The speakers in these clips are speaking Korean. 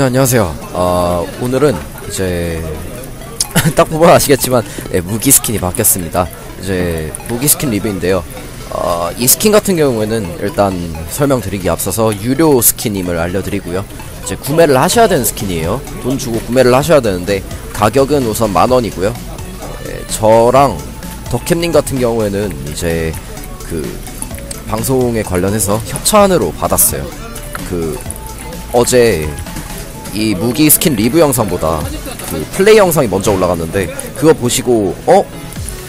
네 안녕하세요. 어, 오늘은 이제 딱 보면 아시겠지만 예, 무기 스킨이 바뀌었습니다. 이제 무기 스킨 리뷰인데요. 어, 이 스킨 같은 경우에는 일단 설명드리기 앞서서 유료 스킨임을 알려드리고요. 이제 구매를 하셔야 되는 스킨이에요. 돈 주고 구매를 하셔야 되는데 가격은 우선 만 원이고요. 예, 저랑 덕캠님 같은 경우에는 이제 그 방송에 관련해서 협찬으로 받았어요. 그 어제 이 무기 스킨 리뷰 영상보다 그 플레이 영상이 먼저 올라갔는데 그거 보시고 어?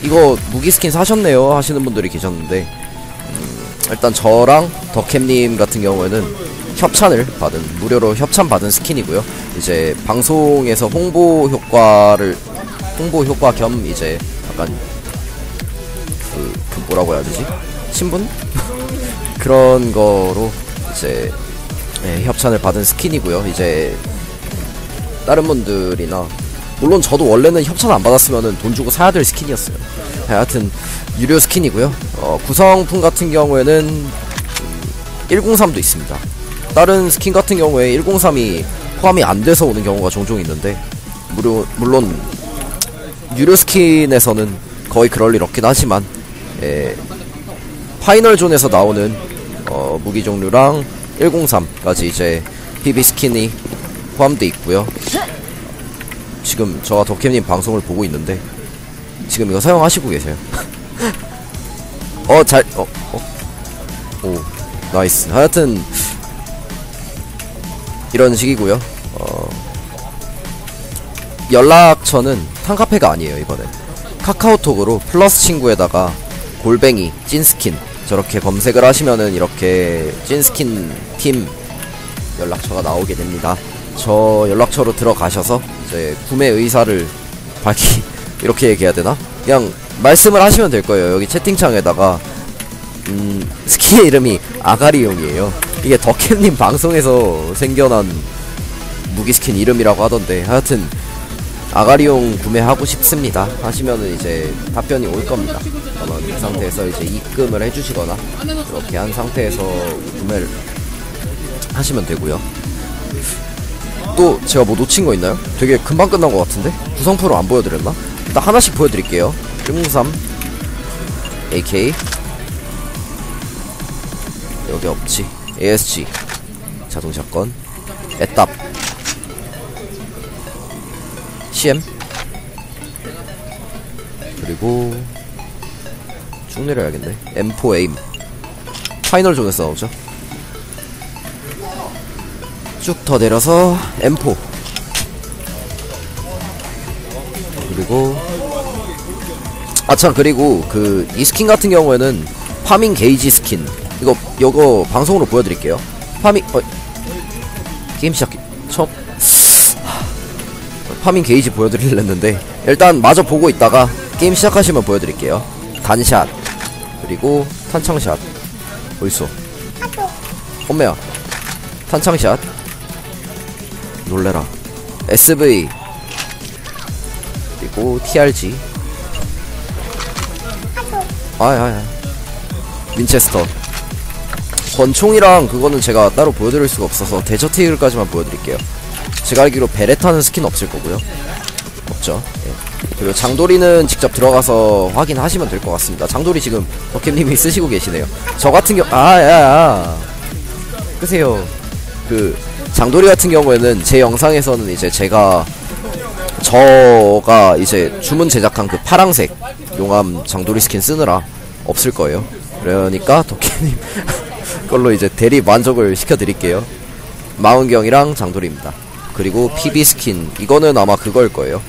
이거 무기 스킨 사셨네요 하시는 분들이 계셨는데 음, 일단 저랑 덕캠님 같은 경우에는 협찬을 받은 무료로 협찬 받은 스킨이고요. 이제 방송에서 홍보 효과를 홍보 효과 겸 이제 약간 그, 그 뭐라고 해야 되지? 신분? 그런 거로 이제 네, 협찬을 받은 스킨이고요. 이제 다른 분들이나 물론 저도 원래는 협찬 안 받았으면은 돈 주고 사야 될 스킨이었어요. 네, 하여튼 유료 스킨이고요. 어, 구성품 같은 경우에는 음, 103도 있습니다. 다른 스킨 같은 경우에 103이 포함이 안 돼서 오는 경우가 종종 있는데 물론 물론 유료 스킨에서는 거의 그럴 일 없긴 하지만 예, 파이널 존에서 나오는 어, 무기 종류랑 103까지 이제 PB 스킨이 포함되어 있고요. 지금 저와 덕캠님 방송을 보고 있는데 지금 이거 사용하시고 계세요. 어, 잘, 어, 어, 오, 나이스. 하여튼 이런 식이고요. 어, 연락처는 탕카페가 아니에요 이번엔 카카오톡으로 플러스 친구에다가 골뱅이 찐스킨 저렇게 검색을 하시면은 이렇게 찐스킨 팀 연락처가 나오게 됩니다. 저 연락처로 들어가셔서 이제 구매 의사를 밝히 이렇게 얘기해야 되나? 그냥 말씀을 하시면 될 거예요. 여기 채팅창에다가 음, 스킨의 이름이 아가리용이에요. 이게 덕캠님 방송에서 생겨난 무기 스킨 이름이라고 하던데 하여튼 아가리용 구매하고 싶습니다. 하시면은 이제 답변이 올 겁니다. 아마 그 상태에서 이제 입금을 해주시거나 그렇게 한 상태에서 구매를 하시면 되고요. 또 제가 뭐 놓친 거 있나요? 되게 금방 끝난 것 같은데? 구성표로 안 보여드렸나? 일단 하나씩 보여드릴게요. 103 AK 여기 없지. ASG 자동샷건. 애답 CM 그리고 쭉 내려야겠네. M4 에임 파이널 존에서 나오죠. 쭉 더 내려서 M4 그리고 아참 그리고 그 이 스킨 같은 경우에는 파밍 게이지 스킨. 이거 요거 방송으로 보여드릴게요. 파밍 어 게임 시작. 첫 파밍 게이지 보여드리려 했는데 일단 마저 보고 있다가 게임 시작하시면 보여드릴게요. 단샷 그리고 탄창샷. 어딨어? 엄매야. 탄창샷. 놀래라. SV 그리고 TRG 아야야 윈체스터. 권총이랑 그거는 제가 따로 보여드릴 수가 없어서 데저테이글까지만 보여드릴게요 제가 알기로 베레타는 스킨 없을 거고요. 없죠. 예. 그리고 장도리는 직접 들어가서 확인하시면 될 것 같습니다. 장도리 지금 덕캠님이 쓰시고 계시네요. 저 같은 경우 아야야. 끄세요. 그 장도리 같은 경우에는 제 영상에서는 이제 제가 저가 이제 주문 제작한 그 파랑색 용암 장도리 스킨 쓰느라 없을 거예요. 그러니까 덕캠님 걸로 이제 대리 만족을 시켜드릴게요. 마은경이랑 장도리입니다 그리고 PB 스킨. 이거는 아마 그걸 거예요.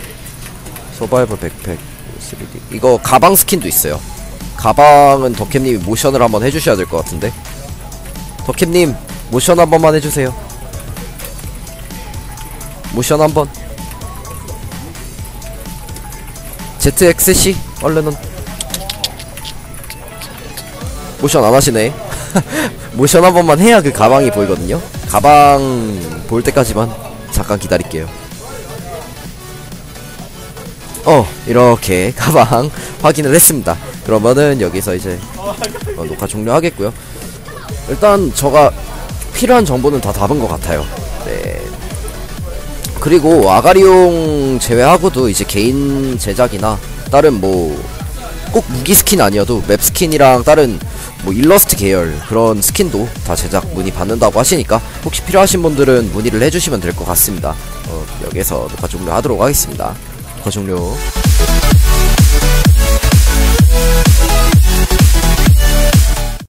서바이벌 백팩 3D 이거 가방 스킨도 있어요. 가방은 덕캠님이 모션을 한번 해주셔야 될 것 같은데. 덕캠님 모션 한 번만 해주세요. 모션 한번. ZXC 얼른은 모션 안 하시네. 모션 한 번만 해야 그 가방이 보이거든요. 가방 볼 때까지만 잠깐 기다릴게요. 어 이렇게 가방 확인을 했습니다. 그러면은 여기서 이제 어, 녹화 종료하겠고요. 일단 저가 필요한 정보는 다 답은 것 같아요. 네. 그리고 아가리용 제외하고도 이제 개인 제작이나 다른 뭐 꼭 무기 스킨 아니어도 맵 스킨이랑 다른 뭐 일러스트 계열 그런 스킨도 다 제작 문의 받는다고 하시니까 혹시 필요하신 분들은 문의를 해주시면 될 것 같습니다. 어, 여기서 녹화 종료하도록 하겠습니다. 녹화 종료.